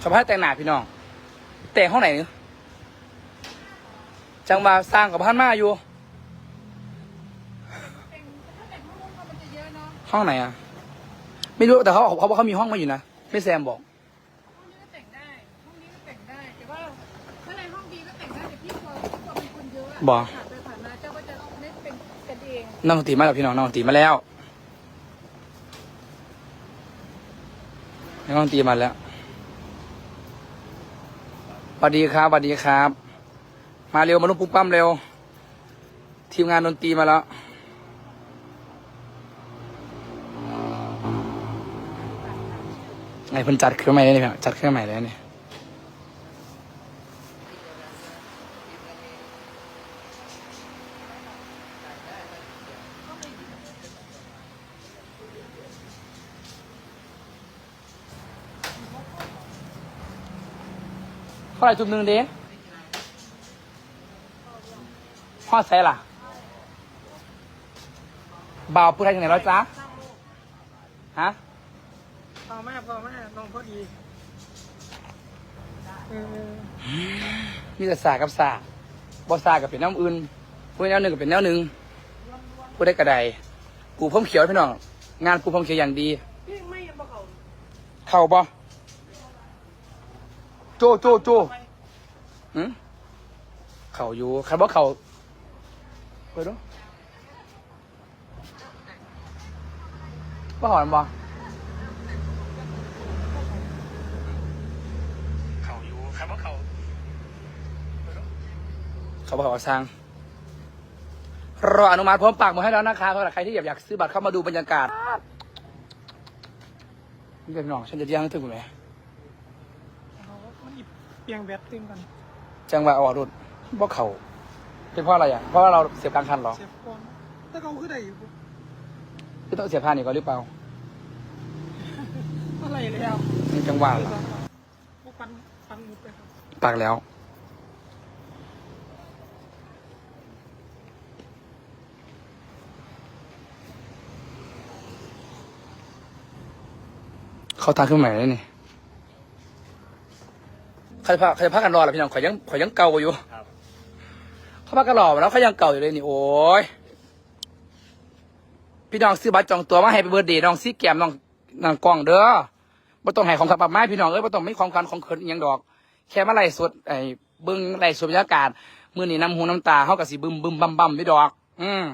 เขาพาแต่งหน้าพี่น้อง แต่งห้องไหนเนี่ยจังมาสร้างกับพันมาอยู่แต่งถ้าแต่งห้องนู้นมันจะเยอะเนาะห้องไหนอะ ไม่รู้แต่เขาเขาบอกเขามีห้องมาอยู่นะ ไม่แซมบอก ห้องนี้ก็แต่งได้ ห้องนี้ก็แต่งได้ แต่ว่าถ้าในห้องดีก็แต่งได้แต่พี่กลัวพี่กลัวเป็นคนเยอะอะบ่ผ่านไปผ่านมาเจ้าก็จะเน้นเป็นกันเอง น้องดนตรีมาแล้วพี่น้องน้องดนตรีมาแล้วน้องดนตรีมาแล้ว สวัสดีครับสวัสดีครับ มาเร็วมาลุกปุ๊บปั้มเร็ว ทีมงานดนตรีมาแล้วไงเพิ่นจัดเครื่องใหม่เลยนี่พี่นจัดเครื่องใหม่เลยนี่ ท่าไหร่จุดหนึ่งเด้พ่อใส่ล่ะบ่าวพูดอะไรถึงไหนแล้วจ๊ะฮะพอมากพอมากลองพอดีเออมีแต่สากับสาบ่สากับเป็นน้ำอื่นผู้แนวหนึ่งกับเป็นแนวหนึ่งผู้ได้กระไดปูพรมเขียวพี่น้อง งานปูพรมเขียวอย่างดีพี่ไม่ยังบอกเขา เข่าบ่ โจโจโจหืมเข่าอยู่ใครบอกเข่าเปิดดูบ่หอนบ่เข่าอยู่ใครบอกเข่าเปิดดูเขาบอกว่าสร้างรออนุมัติพร้อมปากหมาให้แล้วนะคะสำหรับใครที่อยากอยากซื้อบัตรเข้ามาดูบรรยากาศนี่เป็นน้องฉันจะเลี้ยงให้ถึงไหมเขามัน หยิบเปียงแบตตึงกันจังหวะออกรถบ่เขาเป็นเพราะอะไรอะ เพราะว่าเราเสียบกลางคันเหรอเสียบก่อนถ้าเขาขึ้นได้อยู่คือต้องเสียบผ่านอีกก่อนหรือเปล่าอะไรแล้วนี่จังหวะเหรอพวกปันปันมุดไปครับปากแล้ว เขาทางขึ้นใหม่เลยนี่ใครพาใครพากันรอล่ะพี่น้องข่อยยังข่อยยังเก่าอยู่เขาพากันรอมาแล้วเขายังเก่าอยู่เลยนี่โอ้ยพี่น้องซื้อบัตรจองตัวมาให้ไปเบิร์ดเดย์น้องซีแกมน้องนางกล้องเด้อบ่ต้องให้ของขับมาไม้พี่น้องเอ้ยบ่ต้องไม่ของกันของเขินอหยังดอก แค่มาไล่สดไอ้เบิ้งไล่สดบรรยากาศมื้อนี้น้ำหูน้ำตาเฮาก็สิบึมบึมบั่มบั่มพี่ดอก อืม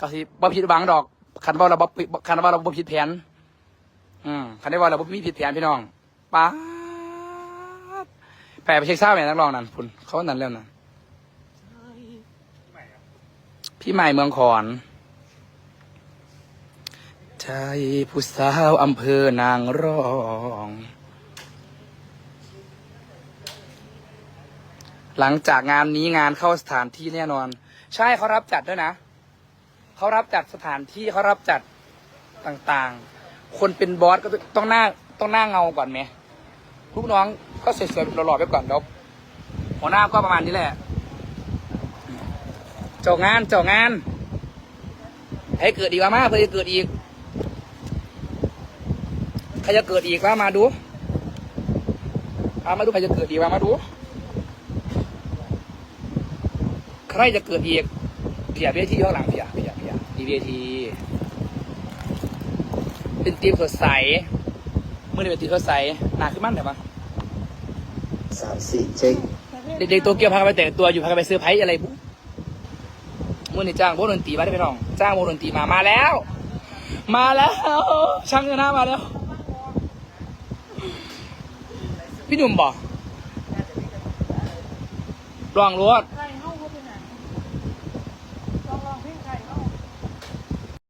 ก็สิบ่ผิดหวังดอกคันว่าเราบ่ผิดคันว่าเราบ่ผิดแผน อืมคันได้ว่าเราบ่มีผิดแผนพี่น้องป๊าด แปลไปเช็คเศร้าแม่นักร้องนั่นพุ่นเขานั่นแล้วนั่นพี่ใหม่เมืองขอนใจผู้สาวอำเภอนางรอง หลังจากงานนี้งานเข้าสถานที่แน่นอน ใช่เขารับจัดด้วยนะเขารับจัดสถานที่เขารับจัดต่างๆ คนเป็นบอสก็ต้องหน้าต้องหน้าเงาก่อนไหมลูกน้อง ก็สวยๆหล่อๆไปก่อนเดี๋ยวหัวหน้าก็ประมาณนี้แหละจ้างานจ้างาน ให้เกิดอีกว่ามาเพื่อจะเกิดอีกใครจะเกิดอีกว่ามาดูอามาดูใครจะเกิดอีกว่ามาดู ใครจะเกิดอีกเพียเวทีข้างหลังเพียเพียเพียดีเวทีเป็นทีมสดใสเมื่อนี้เป็นทีมสดใสหนาขึ้นมั่นแต่ปะ สามสี่เช็คเด็กๆตัวเกียวพากันไปแต่งตัวอยู่พากันไปเซอร์ไพรส์อะไรปุ๊บมื่อนี้จ้างโบกดนตรีมาได้ไหมน้อง จ้างโบกดนตรีมามาแล้ว มาแล้วช่างเงินหน้ามาแล้ว พี่หนุ่มบอกลองรถ